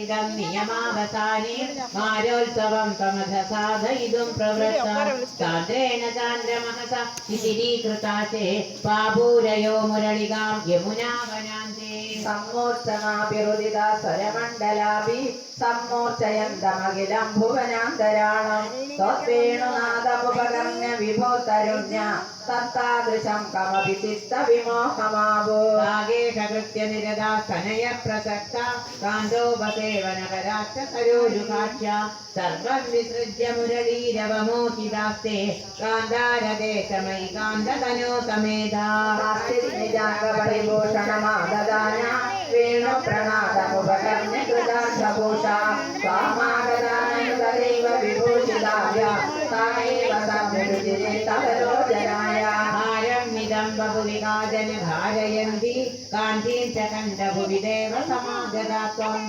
പരിവർത്തിതം നിയമാവസാനെ മാരോത്സവം തമധ സാധയിതും പ്രവൃത്ത. ചാന്ദ്രേണ ചാന്ദ്രമഹസ ശിശിരീകൃതാശേ പാപൂരയോ മുരളികാം യമുനാവനാന്തേ. സമ്മോർച്ചനാഭിരുദിത സ്വരമണ്ഡലാഭി സമ്മോർച്ചയന്തമഖിലം ഭുവനാന്തരാളം ത്വേണുനാദമുപകർണ്യ വിഭോ തരുണ്യ तत्तादृशं कमपि चित्तविमोहमावो त्य निरधा प्रसक्ता कान्दोपसेवनकराश्च सरोजुकाख्या सर्वं विसृज्य कान्धो बसेव न सर्वीरवमोचिदास्ते कान्धारदेशोषणमा ददाना कृता ഭാരമിദം ഭാരയന്തി ധാരയന്തി കാന്തീം ച കണ്ഠഭുവി ദേവ സമാഗതാ ത്വം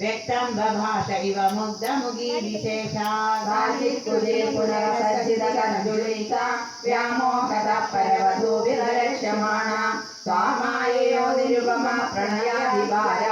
व्यक्तं बभाष इव मुग्धमुगीविशेषादिकुले पुनरसज्जितकन्दुलिता व्यामोहतः परवधू विलक्ष्यमाणा स्वामाययोनिरुपमा प्रणयादिवार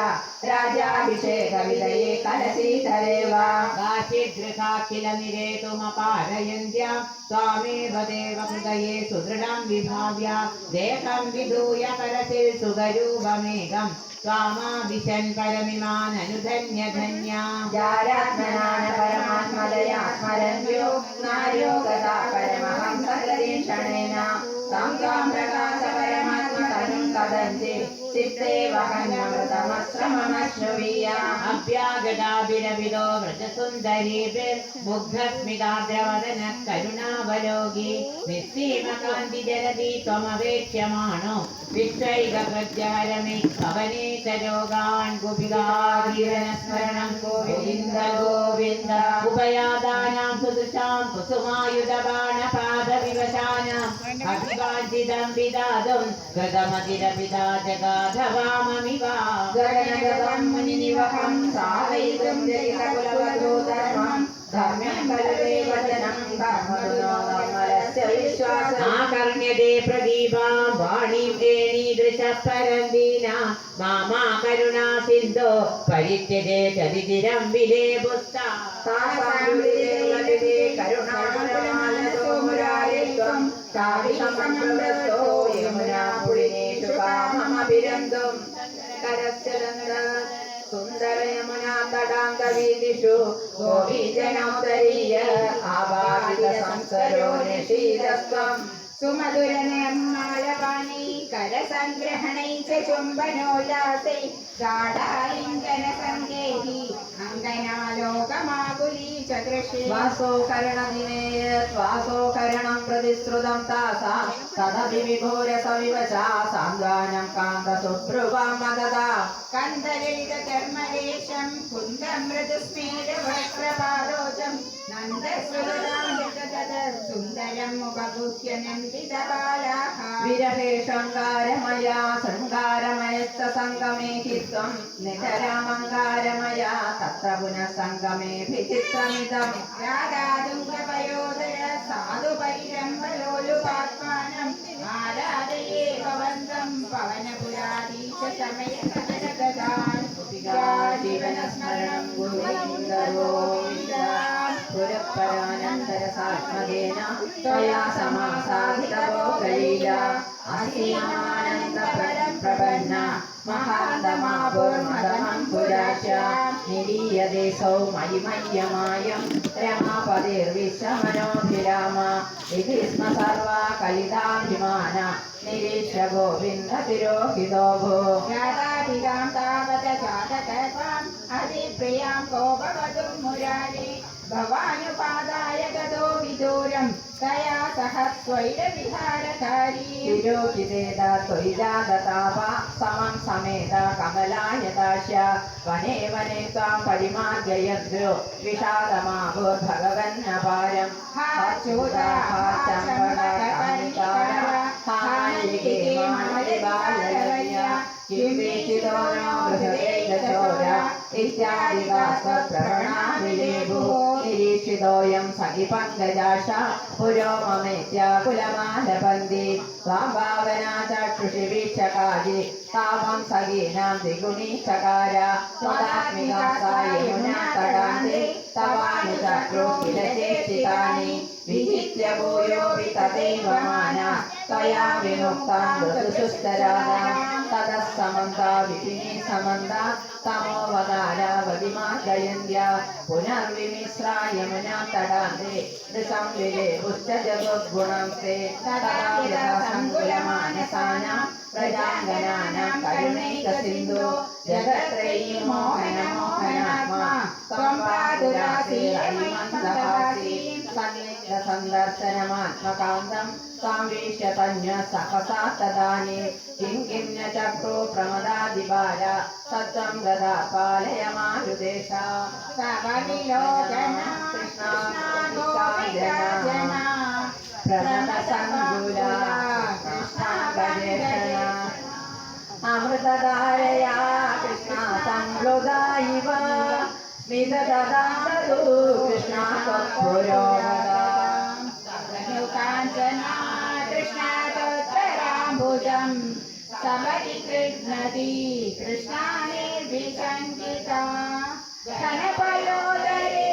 राजाभिषेकविलये कलसीतरेव काचिद्गृहा किल निरेतुमपारयन्त्या स्वामेव देव हृदये सुदृढं विभाव्य देहं विधूय करसि सुगरूपमेघम् സുഖരൂപമേകം സ്വാമാഭിശൻ പരമിമാനനുധന്യ ധന്യ ജാരാത്മനാന പരമാത്മതയാ സ്മരന്യോ നാര്യോ സംഗാം പ്രകാശ പരമാത്മ തനും ചിത്തേ അഭ്യാഗതാഭിരവിദോ വ്രജസുന്ദരീഭിർമുഗ്ധസ്മിതാദ്രവദന കരുണാവലോകി. നിസ്സീമകാന്തി ജലതി ത്വമവേക്ഷ്യമാണോ വിശ്വൈകൃത്യഹരമി ഭവനേ ച രോഗാൻ ഗോപികാഗീവനസ്മരണം ഗോവിന്ദ ഗോവിന്ദ. ഉപയാദാനാം സുദൃശാം കുസുമായുധബാണപാദവിവശാനാം. അഭിവാഞ്ചിതം വിദാതും കൃതമതിരപിതാ ജഗാധവാമമിവ ഗഗനഗതം മാമാ കരുണാ സിന്ധോ പരിത്യജേ ചരിതിരം കാമമഭിരന്തും കരസ്യലന്ത സുന്ദരയമുനാ തടാങ്കവീതിഷു ഗോപീജനോദരീയ ആവാഹിത സംസരോ നിഷീദസ്ത്വം സുമധുരനിർമാലപാണി കരസംഗ്രഹണൈ ച ചുംബനോല്ലാസൈ ഗാഢാലിംഗനസംഗേഹി അങ്കനാലോകമാകുലീ ച ദൃശേ വാസോകരണദിനെ ശ്വാസോകരണം പ്രതിശ്രുതം താസാം തദപി വിഭൂരസവിവശാ സാംഗാനം കാന്തസുഭ്രുവാം മദദാ കന്ധലളിതകർമ്മലേശം കുന്ദമൃദുസ്മേരവക്രപാദോജം നന്ദസുരരാമൃതദ സുന്ദരം മുഖഗുഹ്യ നന്ദിതബാലാഹ വിരഹേ ശൃംഗാരമയാ ശൃംഗാരമയസ്ത സംഗമേ ഹിത്വം. നിതരാമങ്കാരമയാ തത്ര പുനഃ സംഗമേ വിചിത്രമിതം രാധാതുംഗപയോദയ സാധു പരിരംഭലോലുപാത്മാനം ആരാധയേ ഭവന്തം പവനപുരാധീശ സമയ സമരഗതാൻ ജീവനസ്മരണം ഗോവിന്ദ ഗോവിന്ദ ഗുരുപരാനന്തരസാത്മകേന ത്വയാ സമാസാധിതോകലീല അസീമാനന്ദപരപ്രപന്ന മഹാന്തമാപൂർണതമം പുരാശ നിരീയതേ സൗ മഹിമയ്യമായം രമാപതിർവിശ്വമനോഭിരാമ ഇതി സ്മ സർവാ കലിതാഭിമാന നിരീക്ഷ ഗോവിന്ദ തിരോഹിതോ ഭൂരാധികാം താവത ജാതകൽപാം അതിപ്രിയാം കോപവതും മുരാരി भवानुपादाय गतो विदूरं तया सह स्वैरविहारकारी विरोचितेद त्वयिजादतापा समं समेत कमलायताश वने वने त्वां परिमार्जयद्रो विषादमाभूर्भगवन्नपारं हा चूदा हा चम्पकनिकारा हा किं इत्यादिवासप्रणामिलेभो നിരീക്ഷിതോയം സഖിപങ്കജാഷ പുരോമമേത്യാകുലമാലബന്ധി സ്വാഭാവനാ ചക്ഷുഷി വീക്ഷകാജി താപം സഖീനാം ദ്വിഗുണീ ചകാര ത്വദാത്മികാസായുനാതടാന്തി तवानि चक्रो किल चेष्टितानि विचित्य भूयोऽपि तथैव माना त्वया विमुक्तां मृदुसुस्तरादां ततः समन्ता विपिनी समन्ता तमोवगारावधिमार्गयन्त्य पुनर्विमिश्रा यमुना तडान्ते नृसंविले पुश्च जगद्गुणं ते तदा यदा सङ्कुलमानसानां प्रजाङ्गनानां करुणैकसिन्धु जगत्त्रयी मोहन मोहनात्मा त्वं पादुरासि हरिमन्दहासि सन्निग्धसन्दर्शनमात्मकान्तं त्वां वीक्ष्य तन्य सहसा तदानीं किं किं न चक्रो प्रमदादिबाल सत्त्वं गदा पालय मारुदेश तव विलोचना कृष्णा गोपिकाजना प्रणतसङ्गुला कृष्णा गजेशना अमृतधारया कृष्णा संवृदा इव स्मितददातु कृष्णा त्वत्पुरोगदा काञ्चना कृष्णा तोत्तराम्बुजं समरिकृष्णति कृष्णा निर्विशङ्किता घनपयोदरे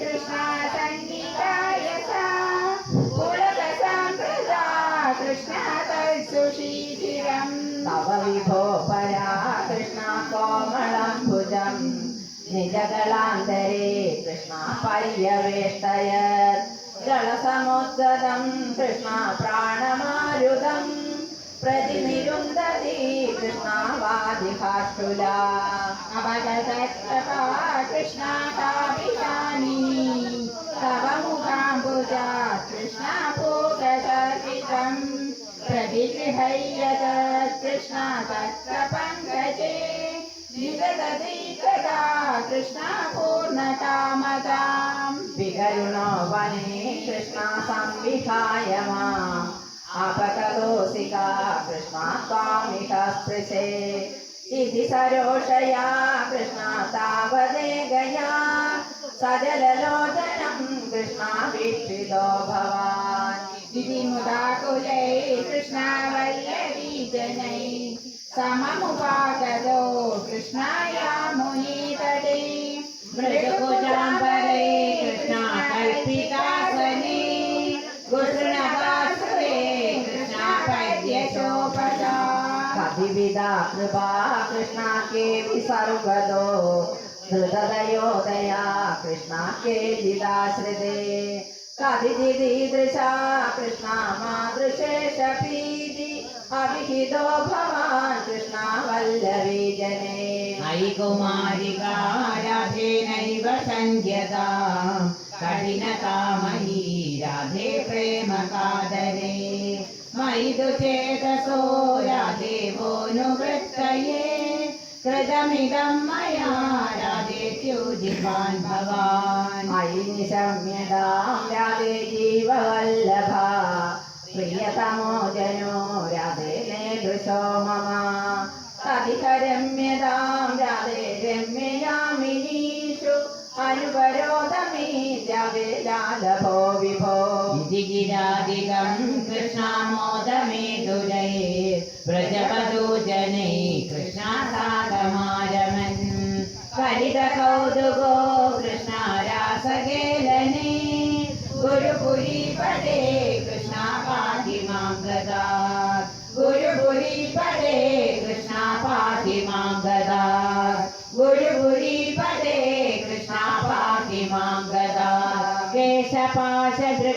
कृष्णा सङ्गीतायसा पुलकसम्प्रदा कृष्णा तत्सुशीशिरम् तव विभो परा कृष्णा कोमलं भुजं निजगलान्तरे कृष्णा पर्यवेष्टयत् जलसमुद्गतं कृष्णा प्राणमारुदं प्रतिनिरुन्दति कृष्णावादिहाशुला अवगतप्रभा कृष्णाकापिशानी तव मुखाम्बुजा कृष्णापूकसर्पितम् प्रतिगृहय्यत कृष्णासत्रपङ्कजे निगदति कदा कृष्णापूर्णकामदा। विकरुणो वने कृष्णा संविहाय माम्। अपकरोसिका कृष्णा त्वामिह स्पृशे इति सरोषया कृष्णा तावदे गया सजललोचनं कृष्णा वीक्षितो भवान्। इति मुदाकुलै, कृष्णावल्लवी जनै। सममुपागतो, कृष्णाया दा कृपा कृष्णा के विसर्गदो हृदयोदया कृष्णा के दिदाश्रिते कविदिदीदृशा कृष्णा मादृशेषपीति अभिहितो भवान् कृष्णा वल्लवी जने अयि कुमारिका राधे नैव संज्ञता कठिनता मयि राधे प्रेमकादरे मयि तु चेतसो राधेवोऽनुवृत्तये कृतमिदं मया राधेत्युजितान् भवान् अयि निशम्यतां राधे जीववल्लभा प्रियतमो जनो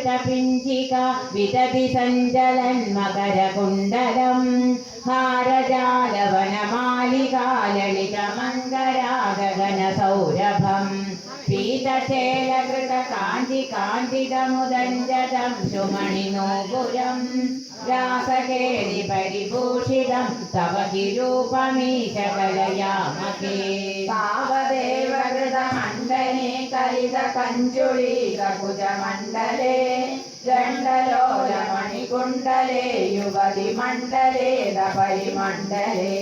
ഷഡ്പിഞ്ചിക വിതതി സഞ്ചലൻ മകരകുണ്ടലം. ഹാരജാലവനമാലികാലളിതമങ്കരാഗന സൗരഭം പീതശേലകൃത കാഞ്ചി കാഞ്ചിതമുദഞ്ജതം സുമണിനോപുരം. രാസകേളി പരിഭൂഷിതം തവ കിരൂപമീശകലയാമകേ. പാവദേവകൃതമ దండనీకరిత కంచుడీక కుజమండలే దండలో రమణికుండలే యువతి మండలే దపరిమండలే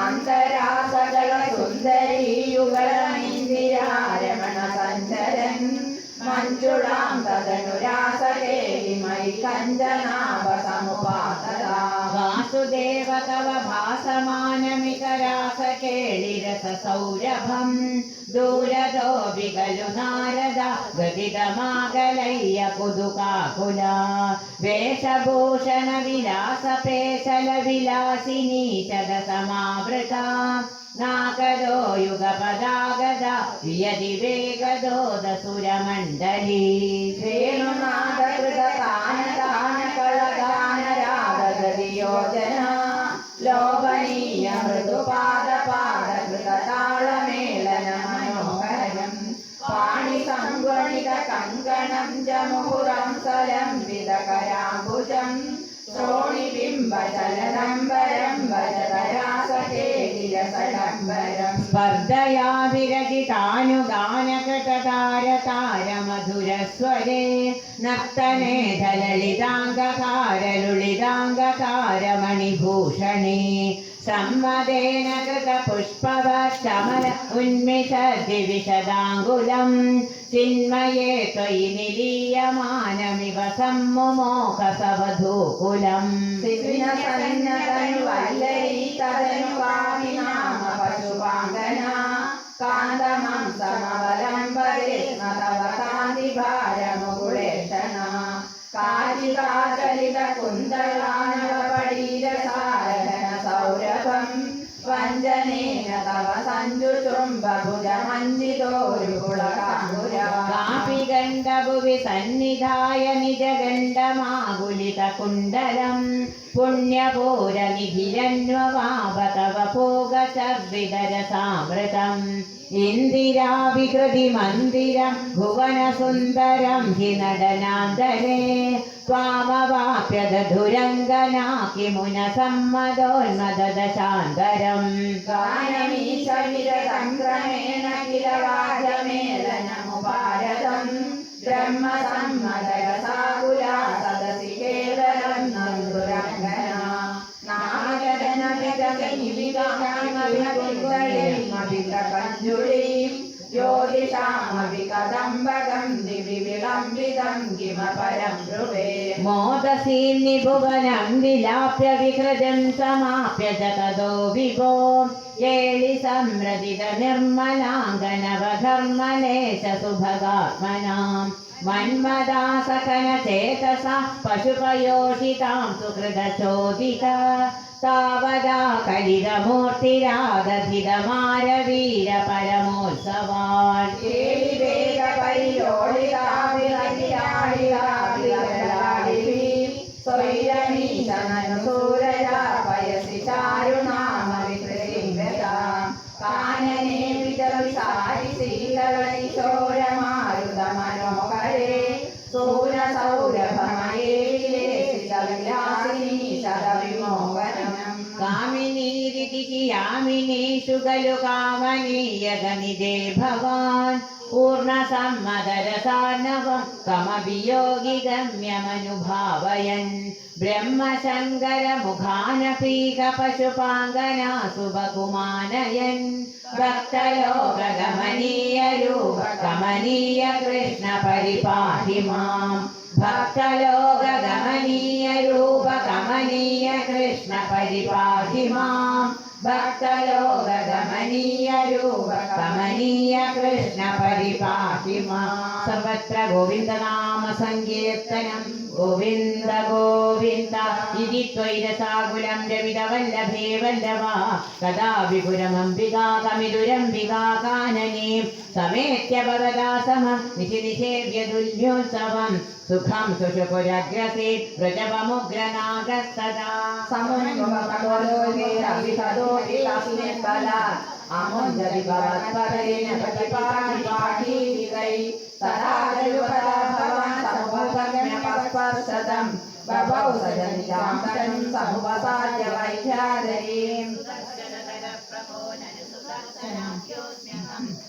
అంతరాసగల సుందరి యుగల ఇందిరా రమణ సంచరన్ मञ्जुराङ्गदनुरासदेहि कञ्जनाभसमुपातदा वासुदेव तव भासमानमितरासकेळिरससौरभम् दूरदोऽपि खलु नारद गदिदमागलय्य पुदुकाकुला वेषभूषणविलासपेशलविलासिनी सदसमावृता നാഗദോ യുഗപദാഗത യതി വേഗദോദ സുരമണ്ഡലീ വേണുനാദകൃതഗാനഗാനകളഗാനരാഗതിയോജന ലോഭനീയ മൃദുപാദപാദകൃതതാളമേളന മനോഹരം പാണി സംഗണിത കങ്കണം ജമുഹുരം സലം വിദകരാംബുജം ശ്രോണിബിംബചലനംബരം വജതരാസകേലിരസഡംബരം സ്പർദ്ധയാ വിരചിതാനുഗാനകൃതതാരതാരമധുരസ്വരേ നർത്തനേ ധലളിതാംഗകാരലുളിതാംഗകാരമണിഭൂഷണേ സമ്മദേന കൃതപുഷ്പവശമല ഉന്മിഷദ്വിവിശദാങ്കുലം ചിന്മയേ ത്വയി നിലീയമാനമിവ സമ്മുമോഹസവധൂകുലം സഞ്ജുചുംബഭുജമഞ്ജിതോരുകുളകാങ്കുര കാപി ഗണ്ഡഭുവി സന്നിധായ നിജഗണ്ഡമാകുലിതകുണ്ടലം പുണ്യപൂരനിധിരന്വവാവ തവ ഇന്ദിരാവിഹൃതി മന്ദിരം ഭുവനസുന്ദരം ഹി നടനാന്തരേ. സ്വാമവാപ്യതുരംഗനാക്കി മുന സമ്മതോന്മദശാന്തരം ഗാനമീശ്വരസംഗ്രമേണ കില വാചമേലനമുപാരതം ബ്രഹ്മസമ്മതരസാകുലാ സദസി കേവലം നന്ദുരംഗന. നാഗജനമിതകൈ വികാരമവികുന്തളിൽ विकञ्जुरीं ज्योतिषामपि कदम्बगं दिवि किमपरं ब्रुवे विलाप्य विकृजं समाप्य च ततो विभो येलि संरजित निर्मलाङ्गनवघर्मलेश सुभगात्मनाम् मन्मदासकन चेतसा पशुपयोषितां सुकृतचोदित तावदा कलितमूर्तिरादधितमारवीर परमोत्सवान् കാമിനീരിതിഹിയാമിനീഷു ഖലു കാമനീയതനിതേ ഭവാൻ പൂർണസമ്മതരസാർണവം കമവിയോഗി ഗമ്യമനുഭാവയൻ ബ്രഹ്മശങ്കരമുഖാനപീകപശുപാങ്കനാസു ബഹുമാനയൻ ഭക്തലോകഗമനീയരൂപ കമനീയ കൃഷ്ണ പരിപാഹി മാം ഭക്തലോകഗമനീയരൂപകമനീയ കൃഷ്ണ പരിപാഹി മാം ഭക്തലോകഗമനീയ രൂപകമനീയ കൃഷ്ണ പരിപാഹി മാം സർവത്ര ഗോവിന്ദനാമ സങ്കീർത്തനം ഗോവിന്ദ ഗോവിന്ദ ഇതി ത്വൈരസാകുലം രവിതവല്ലഭേ വല്ലഭ കഥാ വിപുരമംബികാകമിതുരംബികാ കാനനീം. സമേത്യ ഭഗദാസമം നിശി നിഷേവ്യ ദുര്യോത്സവം സുഖം സുഷുപുരഗ്രസേ വ്രജപമുഗ്രനാഗസ്തദാ. അമുഞ്ചരി ഭവത്പരേണ പ്രതിപാഠി പാഠീ സദാ पदम्यपस्पर्शदम् बभौ सजनितां तनुं समुपसाद्य वैध्याधरीम्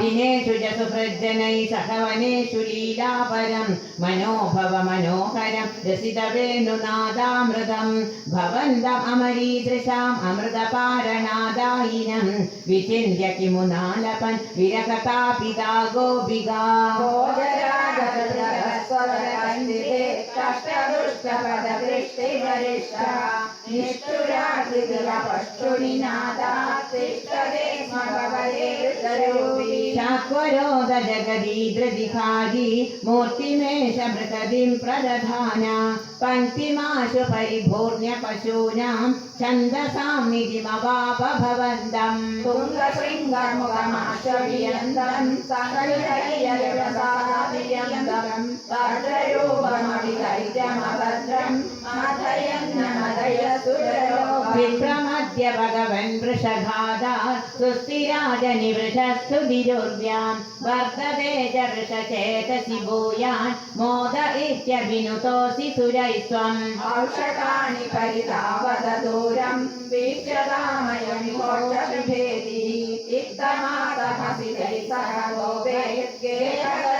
ദിനേഷു ച സുഹൃജ്ജനൈ സഹവനേഷു ലീലാപരം മനോഭവ മനോഹരം രസിതവേണുനാദാമൃതം ഭവന്തം അമരീദൃശാം അമൃതപാരണാദായിനം വിചിന്യ കിമു നാലപൻ വിരകതാപിതാ ഗോപികാ स्वरवन्दिते कष्टदुष्टपदवृष्टिवरिष्ठ निष्ठुराकृतिलपष्टुनिनादात्तिष्ठते जगदी धृतिभागी मूर्तिमेष मृतदिं प्रदधान। पङ्क्तिमाशु परिभूर्ण्य पशूनां छन्दसां निधिमवापभवन्तम् तुङ्गशृङ्गमुखमाशवियन्दं सकलैरसादियन्दम् വിഭ്രമദ്യ ഭഗവൻ വൃഷഘാതാ സുസ്ഥിരാജനി വൃഷസ്തുതിരുവ്യാം വർദ്ധതേ ച വൃഷചേതസി ഭൂയാൻ മോദ ഇത്യഭിനുതോസി സുരൈസ്വം. ഔഷകാണി പരിതാവത ദൂരം വീക്ഷതാമയം മോക്ഷവിഭേദി ഇത്തമാതഹസി സഹ ഗോപേ കേരള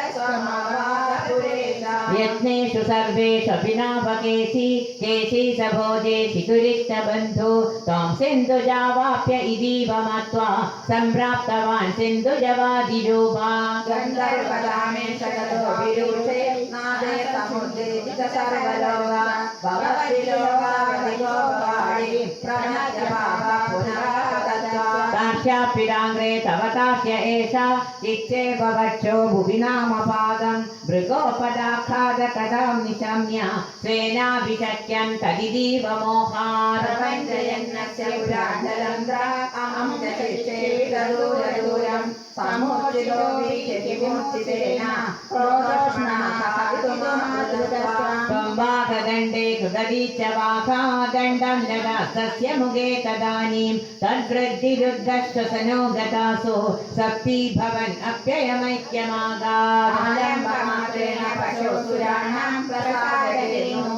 यत्नेषु सर्वेषु विनाभकेशि केशि सभोजेशि दुरिक्तबन्धु त्वां सिन्धुजावाप्य इदीव मत्वा सम्प्राप्तवान् सिन्धुजवादिरूपा। गन्धर्वधामेशकलोभिरुचे नादे समुद्रेजित सर्वलोका भवति लोकावधिगोपाणि प्रणत्य भावा पुनः साक्ष्यापिराङ्ग्रे तव काह्य एषा चित्सेव वक्षो भुवि नामपादं मृगोपदाखादकदां निशम्य स्वेनाभिषक्यं तदिदीव मोहात् प्रपञ्चयन्नस्य पुराण्डरन्ध्र अहं च शिक्षे विदूरदूरं समुचितो विमुचितेन क्रोधोष्णाकावितुमादृतस्वाम् त्वम्बाकदण्डे कृतदी च वाघा दण्डं लगास्तस्य मुखे तदानीं तद्वृद्धिरुद्धश्वसनो गतासु सप्ती भवन् अप्ययमैक्यमागात् आलम्बमात्रेण पशुसुराणां प्रसादयेनोनिवासमेति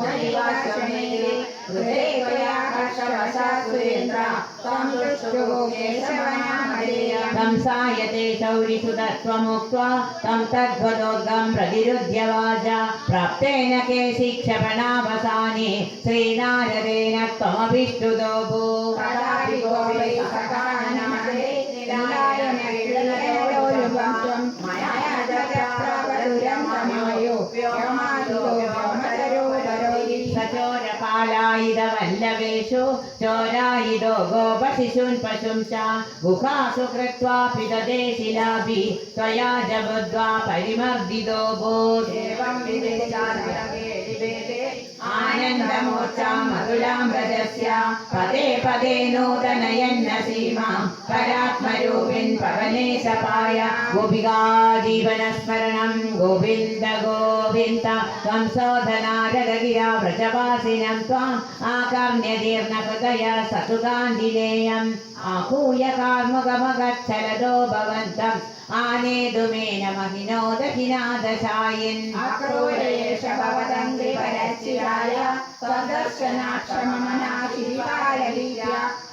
हृदे त्वया हर्षवशा सुरेन्द्र त्वं दृष्टो केशवनामधेयम् कंसायते शौरिसुतत्वमुक्त्वा तं तद्वदोद्गं प्रतिरुध्य वाचा प्राप्तेन केशि क्षपणावसाने श्रीनारदेन त्वमभिष्टुतो भू कदापि गोपै सकानमदे निलायनगिरिनयोरुपं त्वं मया जगत्प्रभुरं समयो व्योमादो व्योमतरोदरोहि सचोरकालायिदवल्लवेषु चोरायिदो गोपशिशून् पशुंसा गुहासु कृत्वा शिलाभि त्वया जबुद्ध्वा परिमर्दितो भूत्। एवं विदेशादिरगे निवेदे आनन्दमोर्चां मधुरां व्रजस्य पदे पदे नूतनयन्न सीमां परात्मरूपिन् पवने सपाय गोपिका जीवनस्मरणं गोविन्द गोविन्द त्वं शोधनारगिरा व्रजवासिनं त्वाम् आकर्ण्य जीर्णहृदय सतुकाञ्जिनेयम् आहूय कार्मुकमगच्छलदो भवन्तम् ആനേതുമേന മഹിനോദഹിനാദശായൻ അക്രൂരേഷഭവതന്ത്രിപരശ്ചിരായ സ്വദർശനാക്ഷമനാശിപാലീയ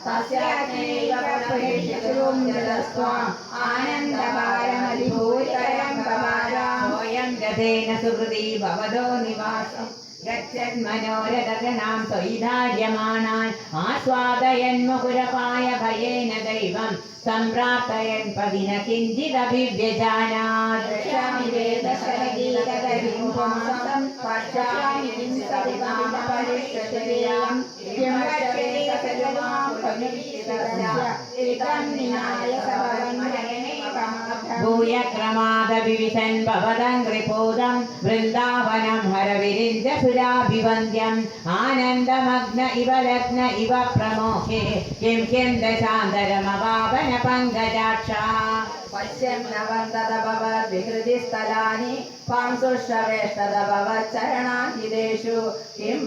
തസ്യാജ്ഞേയവപ്രേഷിതവും ജലസ്വാം ആനന്ദഭാരമതിഭൂരികരം ഭവാരാ സ്വയം ഗതേന സുഹൃതി ഭവതോ നിവാസം. ഗച്ഛൻ മനോരഥഗണാം സ്വൈതാര്യമാണാൻ. ആസ്വാദയൻ മുകുരപായ ഭയേന ദൈവം. സംപ്രാപ്തയൻ പവിന കിഞ്ചിദഭിവ്യജാനാ ഭൂയക്രമാദവിവിശൻ ഭവതങ്കൃപൂതം വൃന്ദാവനം ഹരവിരിഞ്ച സുരാഭിവന്ദ്യം ആനന്ദമഗ്ന ഇവ ലഗ്ന ഇവ പ്രമോഹേ. Kim Kim ദശാന്തരമവാപന പങ്കജാക്ഷ. పశ్యన్నవందదభవ విహృది స్థలాని పాంసుష్వేష్టదభవ చరణాహిదేషు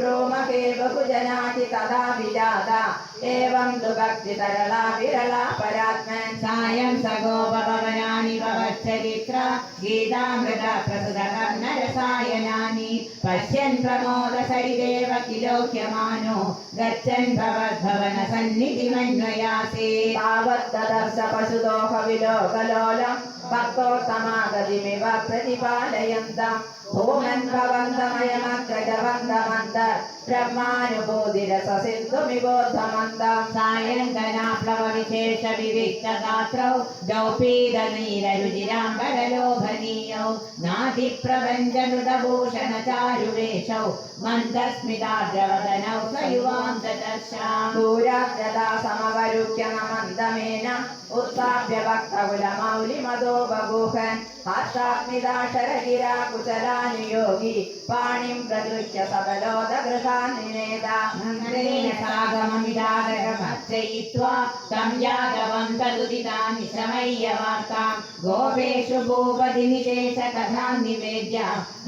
రోమకే బహుజనాతి తదా విజాత ఏవం పశ్యన్ ప్రమోద సరిదేవ గచ్చన్ భవద్భవన సన్నిధిమన్వయాసే పశుదోహ విలోకలో hola, hola. ഭക്തോത്തമാഗതിമിവ പ്രതിപാലയന്തം ഭൂമൻ ഭവന്തമയമക്കജവന്തമന്ത ബ്രഹ്മാനുഭൂതിരസസിന്ധുമിബോധമന്തം Bhagohan बगुहन् हर्षात्मिदाशरगिरा कुशलानुयोगी पाणिं प्रदृश्य सबलोदगृहान् निनेदा नन्दनेन सागममिदागरमर्चयित्वा तं यादवन्तदुदितानि शमय्यवार्तां गोपेषु भूपतिनिशेषकथां निवेद्य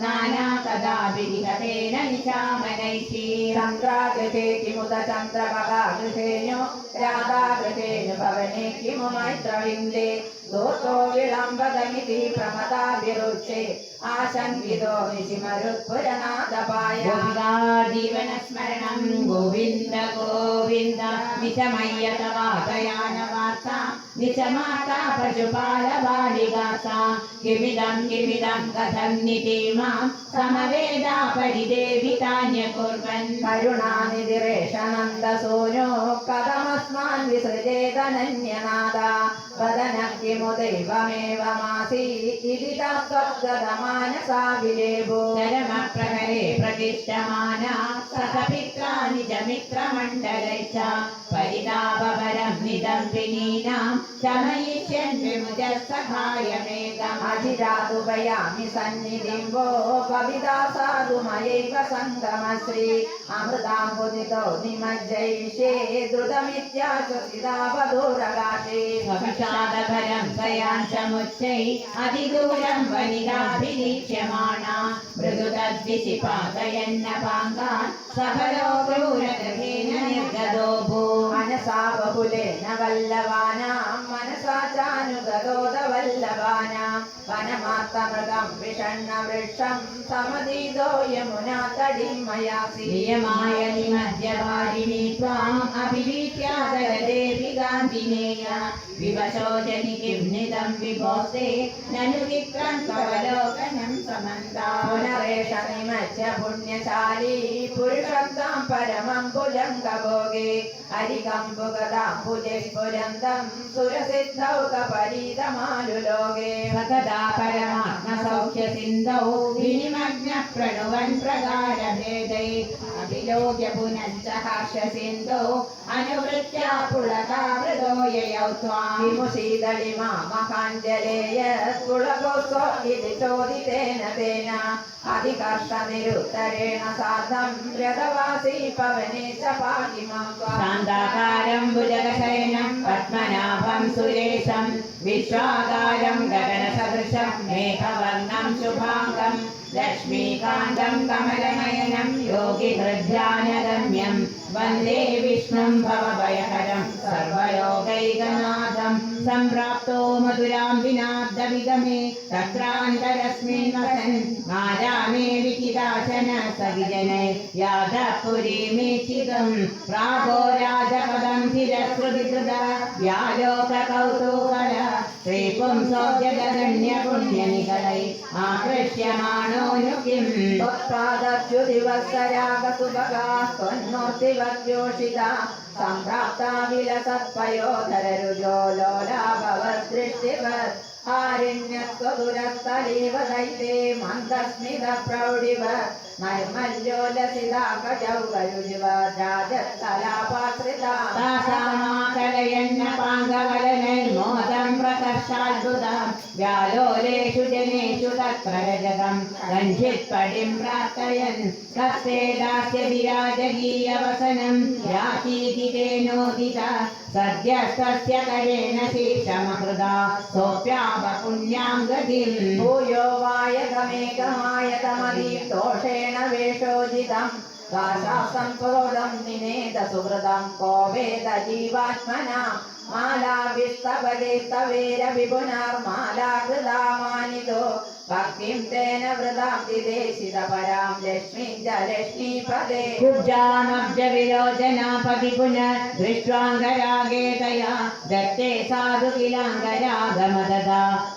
नानाकदाभिरिहतेन निशामनैः चन्द्रागृहे किमुत चन्द्रमगागृहेणु राधागृहेणु भवने किमु मैत्रविन्दे दोतो विलम्बदमिति പ്രമദാഭിരുക്ഷേ ആശങ്കിതോ നിശിമരുത്പുരനാഥപായീവനസ്മരണം ഗോവിന്ദ ഗോവിന്ദ. നിശമയ്യത വാതയാന വാർത്ത നിശമാതാ പശുപാല ബാലികാസ കിമിതം കിമിതം കഥം നിതീമാം സമവേദാ പരിദേവി താന്യകുർവൻ കരുണാനിധിരേഷനന്ദസൂനോ കഥമസ്മാൻ വിസൃജേതനന്യനാദ मासि इति तत्त्वगतमानसा विलेभो चरमप्रहरे प्रतिष्ठमाना सखपित्रा निजमित्रमण्डलै च परितापवरं निदं പരിതാപപരം നിതം വിനീനാം ശമയിഷ്യൻ വിമുജ സഹായമേകമധിരാകുപയാമി സന്നിധിം വോ കവിതാ സാധുമയൈവ സംഗമശ്രീ. അമൃതാംബുദിതോ നിമജ്ജയിഷേ ദ്രുതമിത്യാസുതാവധൂരകാശേ വിഷാദപരം സയാൻ സമുച്ചൈ അതിദൂരം വനിതാഭിരീക്ഷ്യമാണ മൃദുതദ്വിശിപാതയന്ന പാങ്കാൻ സഫലോ ക്രൂരഗ്രഹേന നിർഗതോ ഭൂ. മനസാ ബഹുലേന വല്ലവാനാം മനസാ ചാനുഗതോദവല്ലവാനാം വനമാത്തമൃഗം വിഷണ്ണ വൃക്ഷം സമതീതോ യമുനാതടിമയാസി നിയമായ നിമദ്യവാരിണി വിവശോചനികിം നിതം വിഭോസ്തി നനു വിക്രന്തവലോകനം സമന്താ. പുനരേഷ നിമച്ച പുണ്യശാലി പുരുഷം താം പരമം പുലങ്കഭോഗി ഹരികമ്പുകതാംബുജസ്ഫുരന്തം സുരസിദ്ധൗകപരീതമാലുലോകേ ഭഗതാ പരമാത്മസൗഖ്യസിന്ധൗ വിനിമഗ്ന പ്രണുവൻ പ്രകാരഭേദൈ. അഭിലോക്യ പുനശ്ച ഹർഷസിന്ധൗ അനുവൃത്യാ പുളകാമൃതോ യയൗ ത്വാ വിമുഷീതളിമ മഹാഞ്ജലേയ തുളകോസ്വ ഇത് ചോദിതേന തേന. അതികർഷനിരുത്തരേണ സാധം രഥവാസി പവനെ ച പാകിമാകാരം ഭുജകശയനം പത്മനാഭം സുരേശം വിശ്വാകാരം ഗഗനസദൃശം മേഘവർണം ശുഭാംഗം ലക്ഷ്മീകാന്തം കമലനയനം യോഗി ഹൃദ്യാനഗമ്യം. വന്ദേ വിഷ്ണും ഭവഭയഹര सम्प्राप्तो मधुरां विनाद्दविगमे तत्रान्तरस्मिन् वसन् मारामे विकिदाचन सविजने यादपुरीमीचितं प्रागो राजपदं चिरश्रुतिकृता व्यालोककौतूहल श्रीपुंसो जगदन्यपुण्यनिकलै आकृष्यमाणोऽनु किम् त्वत्पादद्युदिवत्सरागसुभगास्त्वन्मूर्तिवद्योषिता सम्प्राप्ता സംപ്രാപ്താവിലസത്പയോധരരുജോലോലാഭവസൃഷ്ടിവർ ആരണ്യസ്വദുരത്തലീവ ദൈതേ മന്ദസ്മിത പ്രൗഢിവർ നൈർമല്യോലസിതാകജൗകരുജിവാജാജത്തലാപാശ്രിതാകലയന്ന പാങ്കവലനൈർമോദം പ്രകർഷാത്ഭുതം വ്യാലോലേഷു ജനേഷു തത്ര രജതം രഞ്ജിത്പടിം പ്രാർത്ഥയൻ തസ്തേ ദാസ്യ വിരാജകീയവസനം യാതീതി തേനോദിത സദ്യസ്തസ്യ കരേണ ശീർഷമഹൃത സോപ്യാപ പുണ്യാം ഗതിം ഭൂയോ വായകമേകമായ തമതി ദോഷേ ധൂപേണ വേഷോജിതം കാശാസം നിനേത സുഹൃതം. കോവേദ ജീവാത്മനാ. മാലാകൃതാമാനിതോ ഭക്തിം തേന വൃതാം തിദേശിത പരാം ലക്ഷ്മീ ച പദേ. കുബ്ജാമബ്ജ വിരോചന പതി പുനർ ദൃഷ്ടാംഗരാഗേതയാ ദത്തേ സാധു കിലാംഗരാഗമദത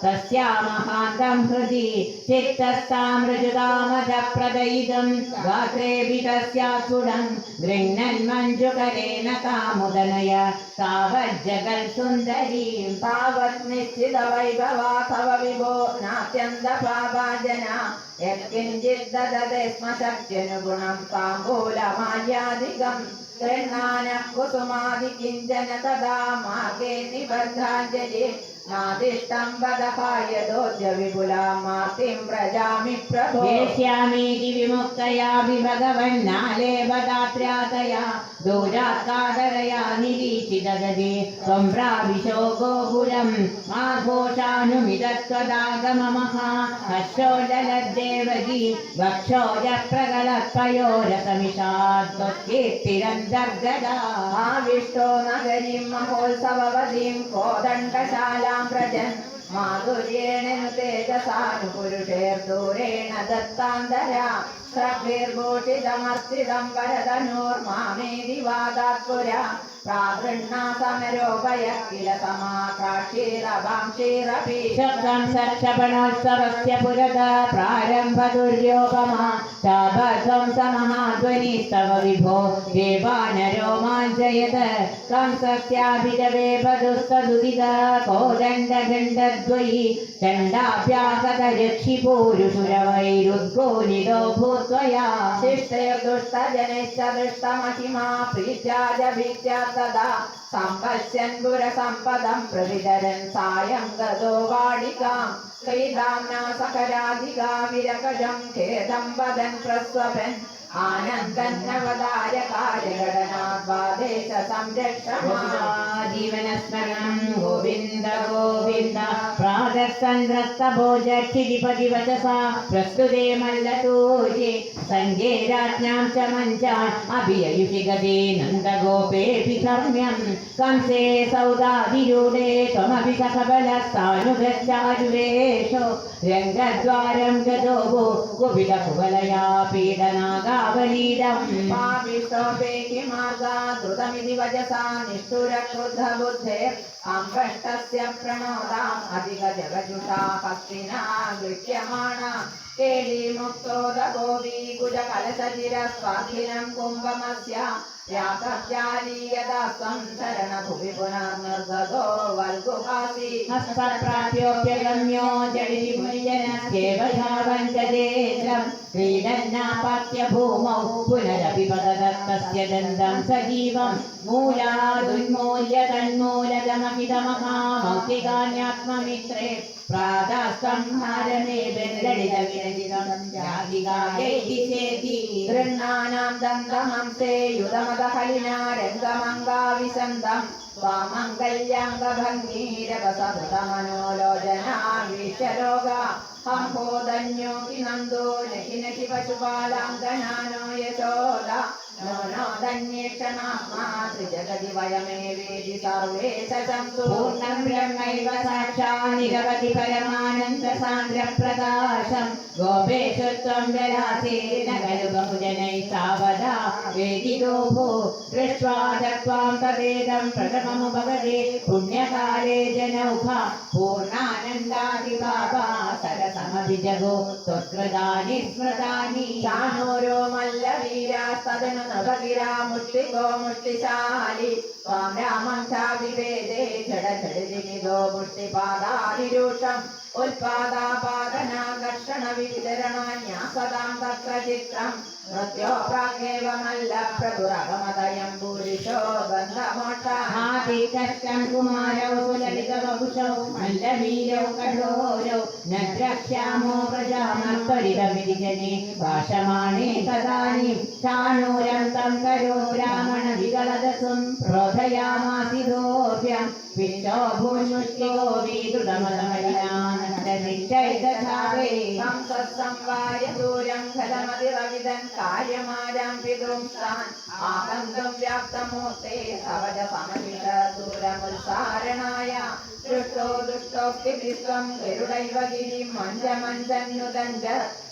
തസ്യാ മഹാന്തം ഹൃദി. ചിത്തസ്താമൃജുതാമത പ്രദയിതം ഗാത്രേഭി തസ്യാസുടം ഗൃഹ്ണൻ മഞ്ജുകരേണ കാമുദനയ. സാവജ്ജ गृह्णन् मञ्जुकरेण कामुदनय तावज्जगत्सुन्दरीं तावत् निश्चितवैभवा तव विभो नात्यन्तपाभाजना यत्किञ्चित् ददते स्म शक्त्यनुगुणं ताम्बूलमाल्यादिकम् गृह्णानः कुसुमादिकिञ्चन तदा मार्गे निबद्धाञ्जलि नादिष्टं वदहायदोद्य विपुला मार्तिं व्रजामि प्रभो येष्यामीति विमुक्तयापि भगवन्नाले बदात्र्यातया दोजातादरया निरीक्षितगदि त्वं प्राविशो गोकुलम् आघोषानुमिदत्वदागममः हक्षो जलद्देवजी वक्षोजप्रगळपयोषातिरं दर्गदाविष्टो नगरीं महोत्सववतीं कोदण्डशालां व्रजन् മാധുര്യേണ തേജസാനുപുരുഷേർ ദൂരേണ ദത്താന്തര. ശ്രദ്ധീർഭൂഷിതമർച്ചിതം വരതനൂർമാമേതി വാദാത്പുര. ശബ്ദം സർഷപണോത്സവസ്യ പുരത പ്രാരംഭ ദുര്യോഗമാ ശാപസം സമഹാധ്വനി തവ വിഭോ ദേവാനരോ മാഞ്ചയത് കംസസ്യാഭിരവേ പദുസ്തുദിത കോദണ്ഡദണ്ഡദ്വയി ദണ്ഡാഭ്യാസതരക്ഷിപോരുഷുരവൈരുദ്ഗോലിതോ ഭൂത്വയാ ശിഷ്ടൈർദുഷ്ടജനൈശ്ച ദുഷ്ടമഹിമാ പ്രീത്യാ സന്തത സമ്പശ്യൻ പുരസമ്പദം പ്രതിതരൻ സായം ഗതോ വാടികാം. കൈതാംന സകരാധികാ വിരകജം ഖേദം വദൻ പ്രസ്വപൻ ആനന്ദനവതാരകാര്യഘടനാദേശ സംരക്ഷണാജീവനസ്മരണം ഗോവിന്ദ ഗോവിന്ദ പ്രാതസ്തന്ത്രസ്തഭോജക്ഷിതിപതി വചസാ പ്രസ്തുതേ മല്ലതൂജി സഞ്ജേ രാജ്ഞാം ച മഞ്ചാ അഭിയയുഷി ഗതേ നന്ദഗോപേഭി കർമ്മ്യം കംസേ സൗദാതിരൂഢേ ത്വമഭി സകബലസ്ഥാനുഗച്ചാരുവേഷോ രംഗദ്വാരം ഗതോ ഗോപിതകുബലയാ പീഡനാഗാ. आवलीदम् पाविष्टोपेकि मार्गाद्धृतमिति वजसा निष्ठुरक्रुद्धबुद्धे अम्भष्टस्य प्रणोदाम् अधिकजगजुषा हस्तिना കേളീമുക്തോദഗോപീ കുജകലശിര സ്വാധീനം കുംഭമസ്യാം യാതരണഭുവി പുനർനിർഗതോ വൽഗുഹാസി. ഹസ്തപ്രാപ്യോപ്യഗമ്യോ ജടിമുനിജനസ്യേവഞ്ചതേജം ക്രീഡന്നാപാത്യഭൂമൗ പുനരപി പദതത്തസ്യ ദന്തം സജീവം. മൂലാദുന്മൂല്യ തന്മൂലതമഹിതമഹാമൗക്തികാന്യാത്മമിത്രേ പ്രാതാസ്തംഹാരമേ ബന്ധളിത വിരചിതം ജാതികായേതി ചേതി ഗൃഹാനാം ദന്തമം തേ യുതമതഹലിനാരംഗമംഗാവിസന്തം സ്വാമംഗല്യാംഗഭംഗീരവസമൃതമനോലോചനാ വിശ്വലോക ഹംഭോധന്യോകി നന്ദോ നഹി നഹി പശുപാലാംഗനാനോ യശോദ पशुपालाङ्गनानो यशोदा नो नोदन्येक्षणात्मा त्रिजगति वयमेवेदि सर्वे सशंसु पूर्णं ब्रह्मैव साक्षात् निरवधि परमानन्दसान्द्रप्रकाशं गोपेषु त्वं जलासेन खलु बहुजनैः सावधा वेदितो भो दृष्ट्वा दत्त्वां तदेदं प्रथममुपगते पुण्यकाले जनौघा पूर्णानन्दादिभावा सरसमभिजगो त्वत्कृतानि स्मृतानि चाणूरो मल्लवीरास्तदनु ഭഗിരാമുഷ്ടി ഗോമുഷ്ടിശാലി. സ്വാം രാമം ചാവിവേദേ ഘടഘടിനി ഗോമുഷ്ടി പാദാതിരൂഷം ഉൽപാദാപാദനാകർഷണ വിതരണാന്യാസതാം തത്ര ചിത്രം ഭാഷമാണേ തദാനീം ചാണൂരം കരോ ബ്രാഹ്മണ വികളദസും ക്രോധയാമാസിതോഭ്യം സംസംവായ ദൂരം ഖലമതിരവിതൻ കാര്യമാരാം പിതൃംസ്ഥാൻ ആകന്തും വ്യാപ്തമൂർത്തെ സവജ സമമിത ദൂരമുത്സാരണായ ദുഷ്ടോ ദുഷ്ടോക്തി വിശ്വം ഗരുഡൈവ ഗിരി മഞ്ജമഞ്ജന്യുതഞ്ച